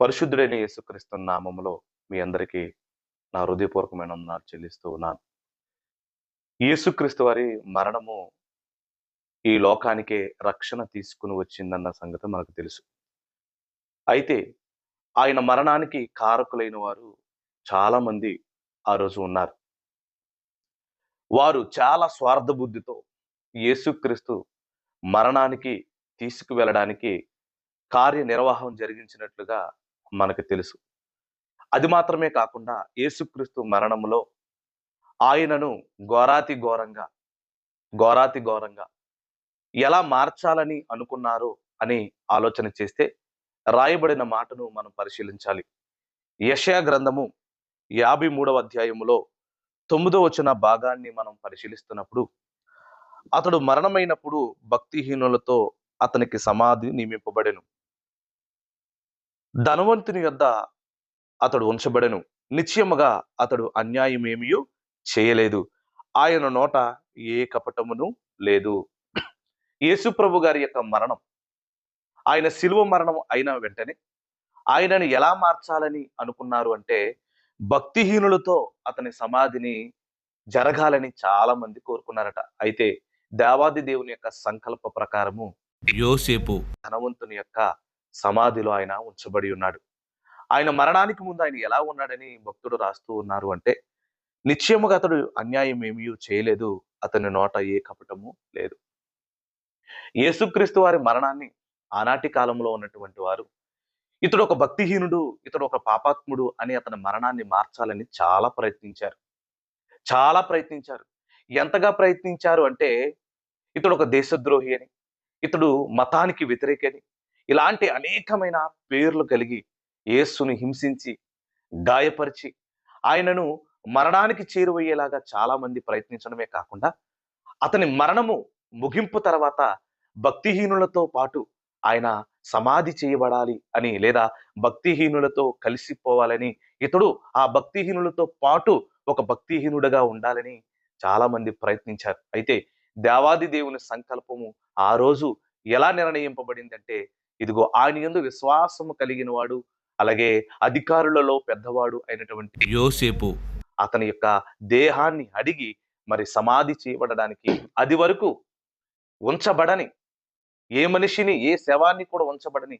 పరిశుద్ధుడైన యేసుక్రీస్తు నామములో మీ అందరికీ నా హృదయపూర్వకమైన వందనాలు చెల్లిస్తూ ఉన్నాను. యేసుక్రీస్తు వారి మరణము ఈ లోకానికే రక్షణ తీసుకుని వచ్చిందన్న సంగతి మనకు తెలుసు. అయితే ఆయన మరణానికి కారకులైన వారు చాలా మంది ఆ రోజు ఉన్నారు. వారు చాలా స్వార్థ బుద్ధితో యేసుక్రీస్తు మరణానికి తీసుకువెళ్ళడానికి కార్యనిర్వాహం జరిగించినట్లుగా మనకు తెలుసు. అది మాత్రమే కాకుండా యేసుక్రీస్తు మరణంలో ఆయనను ఘోరాతి ఘోరంగా ఘోరాతి ఘోరంగా ఎలా మార్చాలని అనుకున్నారు అని ఆలోచన చేస్తే రాయబడిన మాటను మనం పరిశీలించాలి. యషయా గ్రంథము యాభై మూడవ అధ్యాయములో తొమ్మిదో వచ్చిన భాగాన్ని మనం పరిశీలిస్తున్నప్పుడు అతడు మరణమైనప్పుడు భక్తిహీనులతో అతనికి సమాధి నియమింపబడెను. ధనవంతుని యొద్ద అతడు ఉంచబడెను. నిశ్చయముగా అతడు అన్యాయమేమియో చేయలేదు. ఆయన నోట ఏ కపటమును లేదు. యేసుప్రభు గారి యొక్క మరణం ఆయన శిలువ మరణం అయిన వెంటనే ఆయనను ఎలా మార్చాలని అనుకున్నారు అంటే భక్తిహీనులతో అతని సమాధిని జరగాలని చాలా మంది కోరుకున్నారట. అయితే దేవాది దేవుని యొక్క సంకల్ప ప్రకారము యోసేపు ధనవంతుని యొక్క సమాధిలో ఆయన ఉంచబడి ఉన్నాడు. ఆయన మరణానికి ముందు ఆయన ఎలా ఉన్నాడని భక్తుడు రాస్తూ ఉన్నారు అంటే నిశ్చయముగా అతడు అన్యాయం ఏమీ చేయలేదు. అతని నోట ఏ కపటము లేదు. యేసుక్రీస్తు వారి మరణాన్ని ఆనాటి కాలంలో ఉన్నటువంటి వారు ఇతడు ఒక భక్తిహీనుడు ఇతడు ఒక పాపాత్ముడు అని అతని మరణాన్ని మార్చాలని చాలా ప్రయత్నించారు. చాలా ప్రయత్నించారు. ఎంతగా ప్రయత్నించారు అంటే ఇతడు ఒక దేశద్రోహి అని ఇతడు మతానికి వ్యతిరేకని ఇలాంటి అనేకమైన పేర్లు కలిగి యేసును హింసించి గాయపరిచి ఆయనను మరణానికి చేరువయ్యేలాగా చాలామంది ప్రయత్నించడమే కాకుండా అతని మరణము ముగింపు తర్వాత భక్తిహీనులతో పాటు ఆయన సమాధి చేయబడాలి అని లేదా భక్తిహీనులతో కలిసిపోవాలని ఇతడు ఆ భక్తిహీనులతో పాటు ఒక భక్తిహీనుడుగా ఉండాలని చాలామంది ప్రయత్నించారు. అయితే దేవాది దేవుని సంకల్పము ఆ రోజు ఎలా నిర్ణయింపబడిందంటే ఇదిగో ఆయన యందు విశ్వాసము కలిగిన వాడు అలాగే అధికారులలో పెద్దవాడు అయినటువంటి యోసేపు. అతని యొక్క దేహాన్ని అడిగి మరి సమాధి చేయబడడానికి అది వరకు ఉంచబడని ఏ మనిషిని ఏ శవాన్ని కూడా ఉంచబడని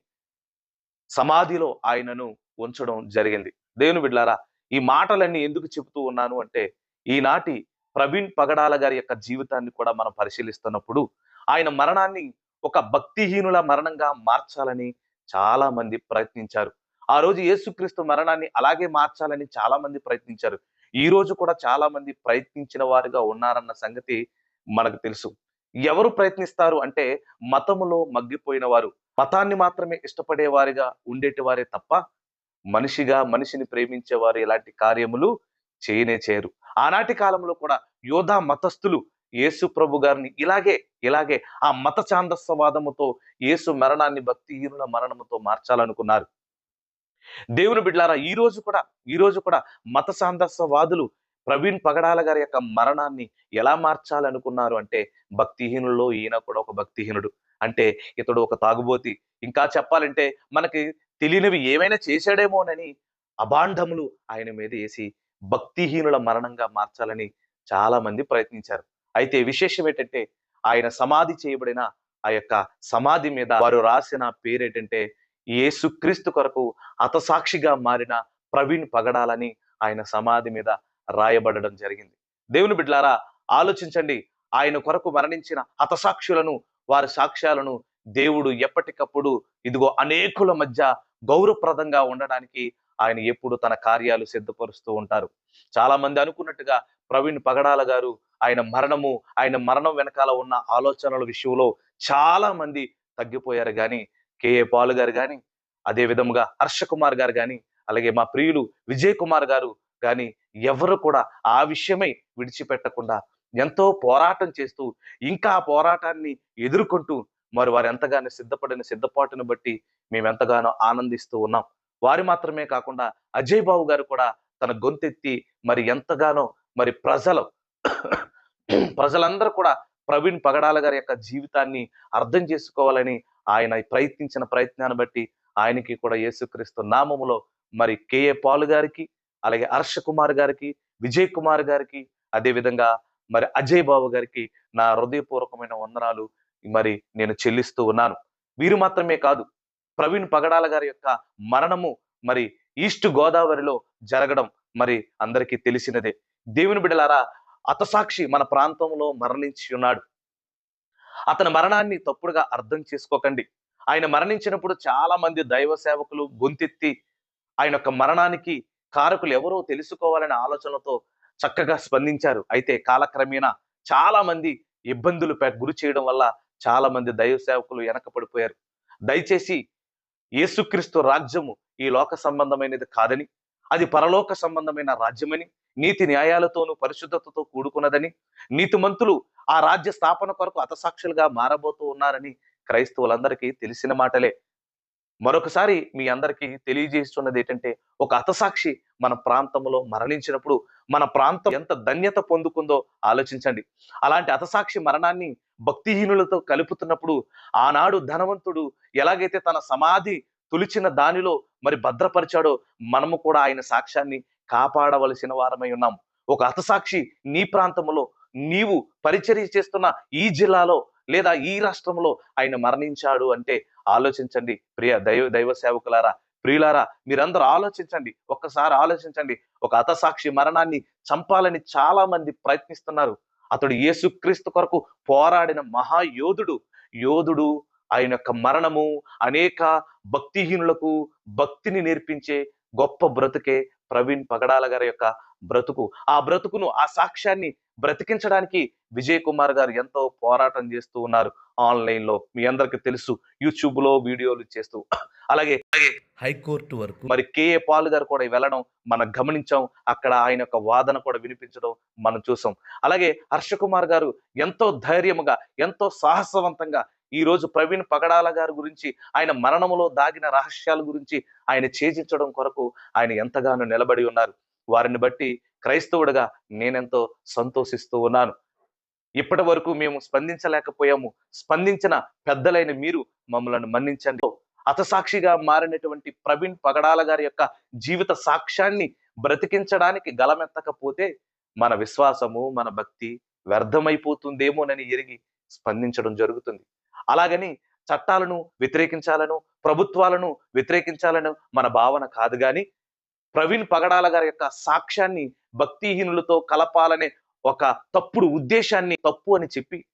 సమాధిలో ఆయనను ఉంచడం జరిగింది. దేవుని బిడ్లారా ఈ మాటలన్నీ ఎందుకు చెబుతూ ఉన్నాను అంటే ఈనాటి ప్రవీణ్ పగడాల గారి యొక్క జీవితాన్ని కూడా మనం పరిశీలిస్తున్నప్పుడు ఆయన మరణాన్ని ఒక భక్తిహీనుల మరణంగా మార్చాలని చాలా మంది ప్రయత్నించారు. ఆ రోజు యేసుక్రీస్తు మరణాన్ని అలాగే మార్చాలని చాలా మంది ప్రయత్నించారు. ఈ రోజు కూడా చాలా మంది ప్రయత్నించిన వారుగా ఉన్నారన్న సంగతి మనకు తెలుసు. ఎవరు ప్రయత్నిస్తారు అంటే మతములో మగ్గిపోయిన వారు. మతాన్ని మాత్రమే ఇష్టపడే వారిగా ఉండేటి వారే తప్ప మనిషిగా మనిషిని ప్రేమించేవారు ఇలాంటి కార్యములు చేయనే చేయరు. ఆనాటి కాలంలో కూడా యోధా మతస్థులు యేసు ప్రభు గారిని ఇలాగే ఇలాగే ఆ మత ఛాందస్సవాదముతో యేసు మరణాన్ని భక్తిహీనుల మరణముతో మార్చాలనుకున్నారు. దేవుని బిడ్లారా ఈ రోజు కూడా ఈ రోజు కూడా మత సాందస్యవాదులు ప్రవీణ్ పగడాల గారి యొక్క మరణాన్ని ఎలా మార్చాలనుకున్నారు అంటే భక్తిహీనుల్లో ఈయన కూడా ఒక భక్తిహీనుడు. అంటే ఇతడు ఒక తాగుబోతి. ఇంకా చెప్పాలంటే మనకి తెలియనివి ఏమైనా చేశాడేమోనని అభాండములు ఆయన మీద వేసి భక్తిహీనుల మరణంగా మార్చాలని చాలా మంది ప్రయత్నించారు. అయితే విశేషం ఏంటంటే ఆయన సమాధి చేయబడిన ఆ యొక్క సమాధి మీద వారు రాసిన పేరేంటంటే యేసుక్రీస్తు కొరకు హతసాక్షిగా మారిన ప్రవీణ్ పగడాలని ఆయన సమాధి మీద రాయబడడం జరిగింది. దేవుని బిడ్లారా ఆలోచించండి. ఆయన కొరకు మరణించిన హతసాక్షులను వారి సాక్ష్యాలను దేవుడు ఎప్పటికప్పుడు ఇదిగో అనేకుల మధ్య గౌరవప్రదంగా ఉండడానికి ఆయన ఎప్పుడు తన కార్యాలు సిద్ధపరుస్తూ ఉంటారు. చాలా మంది అనుకున్నట్టుగా ప్రవీణ్ పగడాల గారు ఆయన మరణము ఆయన మరణం వెనకాల ఉన్న ఆలోచనల విషయంలో చాలా మంది తగ్గిపోయారు కానీ కేఏ పాల్ గారు కానీ అదే విధముగా హర్ష కుమార్ గారు కానీ అలాగే మా ప్రియులు విజయ్ కుమార్ గారు కానీ ఎవరు కూడా ఆ విషయమై విడిచిపెట్టకుండా ఎంతో పోరాటం చేస్తూ ఇంకా ఆ పోరాటాన్ని ఎదుర్కొంటూ మరి వారు ఎంతగానో సిద్ధపడిన సిద్ధపాటును బట్టి మేము ఎంతగానో ఆనందిస్తూ ఉన్నాం. వారు మాత్రమే కాకుండా అజయ్ బాబు గారు కూడా తన గొంతెత్తి మరి ఎంతగానో మరి ప్రజలు ప్రజలందరూ కూడా ప్రవీణ్ పగడాల గారి యొక్క జీవితాన్ని అర్థం చేసుకోవాలని ఆయన ప్రయత్నించిన ప్రయత్నాన్ని బట్టి ఆయనకి కూడా యేసుక్రీస్తు నామములో మరి కేఏ పాల్ గారికి అలాగే హర్ష కుమార్ గారికి విజయ్ కుమార్ గారికి అదేవిధంగా మరి అజయ్ బాబు గారికి నా హృదయపూర్వకమైన వందనాలు. మరి నేను చెల్లిస్తూ ఉన్నాను. వీరు మాత్రమే కాదు ప్రవీణ్ పగడాల గారి యొక్క మరణము మరి ఈస్ట్ గోదావరిలో జరగడం మరి అందరికీ తెలిసినదే. దేవుని బిడలారా అతసాక్షి మన ప్రాంతంలో మరణించి ఉన్నాడు. అతని మరణాన్ని తప్పుడుగా అర్థం చేసుకోకండి. ఆయన మరణించినప్పుడు చాలా మంది దైవ సేవకులు గొంతెత్తి ఆయన యొక్క మరణానికి కారకులు ఎవరో తెలుసుకోవాలనే ఆలోచనతో చక్కగా స్పందించారు. అయితే కాలక్రమేణా చాలా మంది ఇబ్బందులు గురి చేయడం వల్ల చాలా మంది దైవ సేవకులు వెనకపడిపోయారు. దయచేసి యేసుక్రీస్తు రాజ్యము ఈ లోక సంబంధమైనది కాదని అది పరలోక సంబంధమైన రాజ్యమని నీతి న్యాయాలతోనూ పరిశుద్ధతతో కూడుకున్నదని నీతిమంతులు ఆ రాజ్య స్థాపన కొరకు అతసాక్షులుగా మారబోతూ ఉన్నారని క్రైస్తవులందరికీ తెలిసిన మాటలే. మరొకసారి మీ అందరికీ తెలియజేస్తున్నది ఏంటంటే ఒక అతసాక్షి మన ప్రాంతంలో మరణించినప్పుడు మన ప్రాంతం ఎంత ధన్యత పొందుకుందో ఆలోచించండి. అలాంటి అతసాక్షి మరణాన్ని భక్తిహీనులతో కలుపుతున్నప్పుడు ఆనాడు ధనవంతుడు ఎలాగైతే తన సమాధి తులిచిన దానిలో మరి భద్రపరిచాడో మనము కూడా ఆయన సాక్ష్యాన్ని కాపాడవలసిన వారమై ఉన్నాం. ఒక హతసాక్షి నీ ప్రాంతంలో నీవు పరిచర్య చేస్తున్న ఈ జిల్లాలో లేదా ఈ రాష్ట్రంలో ఆయన మరణించాడు అంటే ఆలోచించండి. ప్రియ దైవ దైవ సేవకులారా ప్రియులారా మీరందరూ ఆలోచించండి. ఒక్కసారి ఆలోచించండి. ఒక హతసాక్షి మరణాన్ని చంపాలని చాలా మంది ప్రయత్నిస్తున్నారు. అతడు యేసుక్రీస్తు కొరకు పోరాడిన మహాయోధుడు. యోధుడు ఆయన యొక్క మరణము అనేక భక్తిహీనులకు భక్తిని నేర్పించే గొప్ప బ్రతుకే ప్రవీణ్ పగడాల గారి యొక్క బ్రతుకు. ఆ బ్రతుకును ఆ సాక్ష్యాన్ని బ్రతికించడానికి విజయ్ కుమార్ గారు ఎంతో పోరాటం చేస్తూ ఉన్నారు ఆన్లైన్లో మీ అందరికి తెలుసు యూట్యూబ్లో వీడియోలు చేస్తూ. అలాగే హైకోర్టు వరకు మరి కేఏ పాల్ గారు కూడా వెళ్ళడం మనం గమనించాం. అక్కడ ఆయన యొక్క వాదన కూడా వినిపించడం మనం చూసాం. అలాగే హర్ష కుమార్ గారు ఎంతో ధైర్యముగా ఎంతో సాహసవంతంగా ఈ రోజు ప్రవీణ్ పగడాల గారి గురించి ఆయన మరణములో దాగిన రహస్యాల గురించి ఆయన ఛేదించడం కొరకు ఆయన ఎంతగానో నిలబడి ఉన్నారు. వారిని బట్టి క్రైస్తవుడిగా నేనెంతో సంతోషిస్తూ ఉన్నాను. ఇప్పటి వరకు మేము స్పందించలేకపోయాము. స్పందించిన పెద్దలైన మీరు మమ్మల్ని మన్నించండి. అతసాక్షిగా మారినటువంటి ప్రవీణ్ పగడాల గారి యొక్క జీవిత సాక్ష్యాన్ని బ్రతికించడానికి గలమెత్తకపోతే మన విశ్వాసము మన భక్తి వ్యర్థమైపోతుందేమోనని ఎరిగి స్పందించడం జరుగుతుంది. అలాగని చట్టాలను వ్యతిరేకించాలను ప్రభుత్వాలను వ్యతిరేకించాలను మన భావన కాదు కానీ ప్రవీణ్ పగడాల గారి యొక్క సాక్ష్యాన్ని భక్తిహీనులతో కలపాలనే ఒక తప్పుడు ఉద్దేశాన్ని తప్పు అని చెప్పి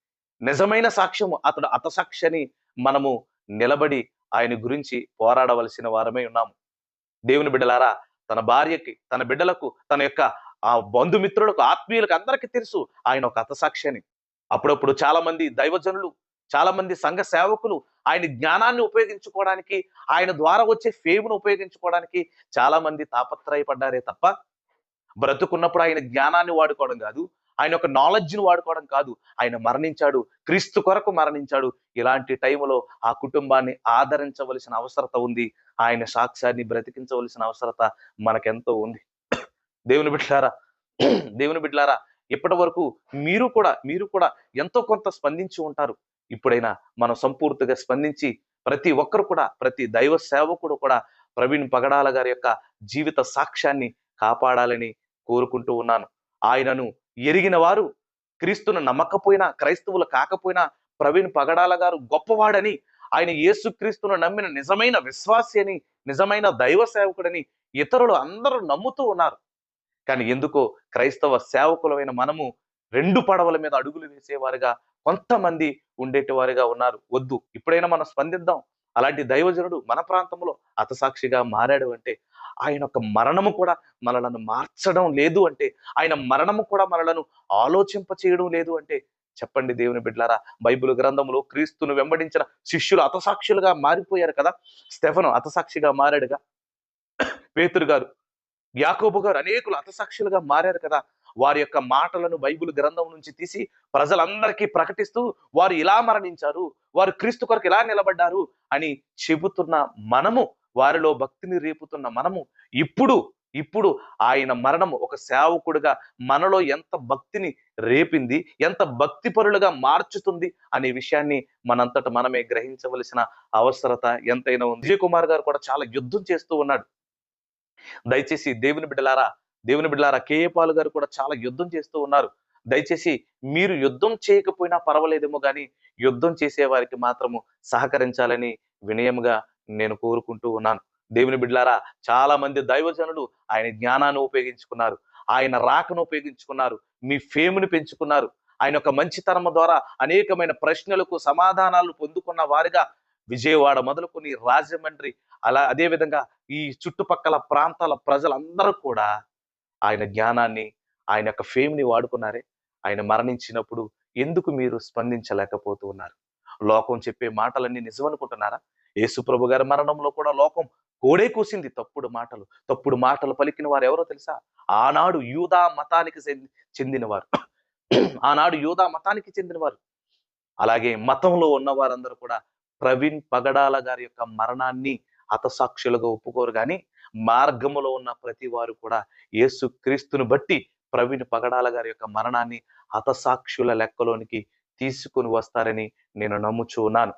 నిజమైన సాక్ష్యము అతడు అతసాక్షి మనము నిలబడి ఆయన గురించి పోరాడవలసిన వారమే ఉన్నాము. దేవుని బిడ్డలారా తన భార్యకి తన బిడ్డలకు తన యొక్క ఆ బంధుమిత్రులకు ఆత్మీయులకు అందరికీ తెలుసు ఆయన ఒక అతసాక్షి అని అప్పుడప్పుడు చాలా మంది దైవజనులు చాలా మంది సంఘ సేవకులు ఆయన జ్ఞానాన్ని ఉపయోగించుకోవడానికి ఆయన ద్వారా వచ్చే ఫేమ్ను ఉపయోగించుకోవడానికి చాలా మంది తాపత్రయపడ్డారే తప్ప బ్రతుకున్నప్పుడు ఆయన జ్ఞానాన్ని వాడుకోవడం కాదు. ఆయన యొక్క నాలెడ్జ్ని వాడుకోవడం కాదు. ఆయన మరణించాడు. క్రీస్తు కొరకు మరణించాడు. ఇలాంటి టైంలో ఆ కుటుంబాన్ని ఆదరించవలసిన అవసరత ఉంది. ఆయన సాక్ష్యాన్ని బ్రతికించవలసిన అవసరత మనకెంతో ఉంది. దేవుని బిడ్లారా దేవుని బిడ్లారా ఇప్పటి వరకు మీరు కూడా మీరు కూడా ఎంతో కొంత స్పందించి ఉంటారు. ఇప్పుడైనా మనం సంపూర్తిగా స్పందించి ప్రతి ఒక్కరు కూడా ప్రతి దైవ సేవకుడు కూడా ప్రవీణ్ పగడాల గారి యొక్క జీవిత సాక్ష్యాన్ని కాపాడాలని కోరుకుంటూ ఉన్నాను. ఆయనను ఎరిగిన వారు క్రీస్తును నమ్మకపోయినా క్రైస్తవులు కాకపోయినా ప్రవీణ్ పగడాల గారు గొప్పవాడని ఆయన యేసుక్రీస్తును నమ్మిన నిజమైన విశ్వాసి అని నిజమైన దైవ సేవకుడని ఇతరులు అందరూ నమ్ముతూ ఉన్నారు. కానీ ఎందుకో క్రైస్తవ సేవకులమైన మనము రెండు పడవల మీద అడుగులు వేసేవారుగా కొంతమంది ఉండేటివారుగా ఉన్నారు. వద్దు ఇప్పుడైనా మనం స్పందిద్దాం. అలాంటి దైవజనుడు మన ప్రాంతంలో అతసాక్షిగా మారాడు అంటే ఆయన యొక్క మరణము కూడా మనలను మార్చడం లేదు అంటే ఆయన మరణము కూడా మనలను ఆలోచింప చేయడం లేదు అంటే చెప్పండి దేవుని బిడ్డలారా బైబిల్ గ్రంథంలో క్రీస్తును వెంబడించిన శిష్యులు అతసాక్షులుగా మారిపోయారు కదా? స్టెఫను అతసాక్షిగా మారాడుగా? పేతురు గారు యాకోబు గారు అనేకులు అతసాక్షులుగా మారారు కదా? వారి యొక్క మాటలను బైబిల్ గ్రంథం నుంచి తీసి ప్రజలందరికీ ప్రకటిస్తూ వారు ఇలా మరణించారు వారు క్రీస్తు కొరకు ఇలా నిలబడ్డారు అని చెబుతున్న మనము వారిలో భక్తిని రేపుతున్న మనము ఇప్పుడు ఇప్పుడు ఆయన మరణము ఒక సేవకుడిగా మనలో ఎంత భక్తిని రేపింది ఎంత భక్తిపరులుగా మార్చుతుంది అనే విషయాన్ని మనంతట మనమే గ్రహించవలసిన అవసరత ఎంతైనా ఉంది. విజయ్ కుమార్ గారు కూడా చాలా యుద్ధం చేస్తూ ఉన్నాడు. దయచేసి దేవుని బిడ్డలారా దేవుని బిడ్డలారా కేఏ పాల్ గారు కూడా చాలా యుద్ధం చేస్తూ ఉన్నారు. దయచేసి మీరు యుద్ధం చేయకపోయినా పర్వాలేదేమో కానీ యుద్ధం చేసే వారికి మాత్రము సహకరించాలని వినయముగా నేను కోరుకుంటూ ఉన్నాను. దేవుని బిడ్లారా చాలా మంది దైవజనులు ఆయన జ్ఞానాన్ని ఉపయోగించుకున్నారు. ఆయన రాకను ఉపయోగించుకున్నారు. మీ ఫేమ్ని పెంచుకున్నారు. ఆయన యొక్క మంచితనం ద్వారా అనేకమైన ప్రశ్నలకు సమాధానాలు పొందుకున్న వారిగా విజయవాడ మొదలుకొని రాజమండ్రి అలా అదే విధంగా ఈ చుట్టుపక్కల ప్రాంతాల ప్రజలందరూ కూడా ఆయన జ్ఞానాన్ని ఆయన యొక్క ఫేమ్ని వాడుకున్నారే. ఆయన మరణించినప్పుడు ఎందుకు మీరు స్పందించలేకపోతూ ఉన్నారు లోకం చెప్పే మాటలన్నీ నిజం అనుకుంటున్నారా యేసుప్రభు గారి మరణంలో కూడా లోకం కోడే కూసింది తప్పుడు మాటలు. తప్పుడు మాటలు పలికిన వారు ఎవరో తెలుసా? ఆనాడు యూదా మతానికి చెంది- చెందినవారు. ఆనాడు యూదా మతానికి చెందినవారు. అలాగే మతంలో ఉన్న వారందరూ కూడా ప్రవీణ్ పగడాల గారి యొక్క మరణాన్ని హతసాక్షులుగా ఒప్పుకోరు కానీ మార్గములో ఉన్న ప్రతి వారు కూడా యేసు క్రీస్తును బట్టి ప్రవీణ్ పగడాల గారి యొక్క మరణాన్ని హతసాక్షుల లెక్కలోనికి తీసుకుని వస్తారని నేను నమ్ముచున్నాను.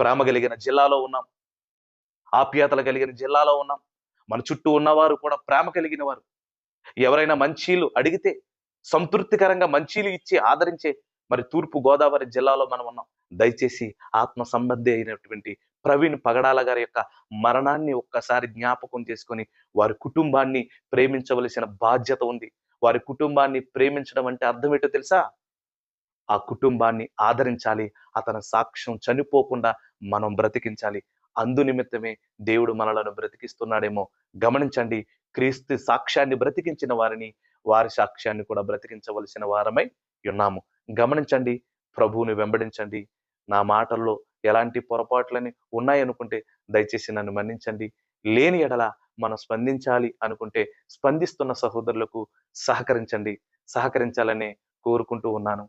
ప్రేమ కలిగిన జిల్లాలో ఉన్నాం. ఆప్యాయతలు కలిగిన జిల్లాలో ఉన్నాం. మన చుట్టూ ఉన్నవారు కూడా ప్రేమ కలిగిన వారు. ఎవరైనా మంచీలు అడిగితే సంతృప్తికరంగా మంచీలు ఇచ్చి ఆదరించే మరి తూర్పు గోదావరి జిల్లాలో మనం ఉన్నాం. దయచేసి ఆత్మ సంబంధి అయినటువంటి ప్రవీణ్ పగడాల గారి యొక్క మరణాన్ని ఒక్కసారి జ్ఞాపకం చేసుకొని వారి కుటుంబాన్ని ప్రేమించవలసిన బాధ్యత ఉంది. వారి కుటుంబాన్ని ప్రేమించడం అంటే అర్థం ఏంటో తెలుసా? ఆ కుటుంబాన్ని ఆదరించాలి అతని సాక్ష్యం చనిపోకుండా మనం బ్రతికించాలి. అందు నిమిత్తమే దేవుడు మనలను బ్రతికిస్తున్నాడేమో. గమనించండి క్రీస్తు సాక్ష్యాన్ని బ్రతికించిన వారిని వారి సాక్ష్యాన్ని కూడా బ్రతికించవలసిన వారమై ఉన్నాము. గమనించండి ప్రభువుని వెంబడించండి. నా మాటల్లో ఎలాంటి పొరపాట్లని ఉన్నాయనుకుంటే దయచేసి నన్ను మన్నించండి. లేని ఎడల మనం స్పందించాలి అనుకుంటే స్పందిస్తున్న సహోదరులకు సహకరించండి. సహకరించాలనే కోరుకుంటూ ఉన్నాను.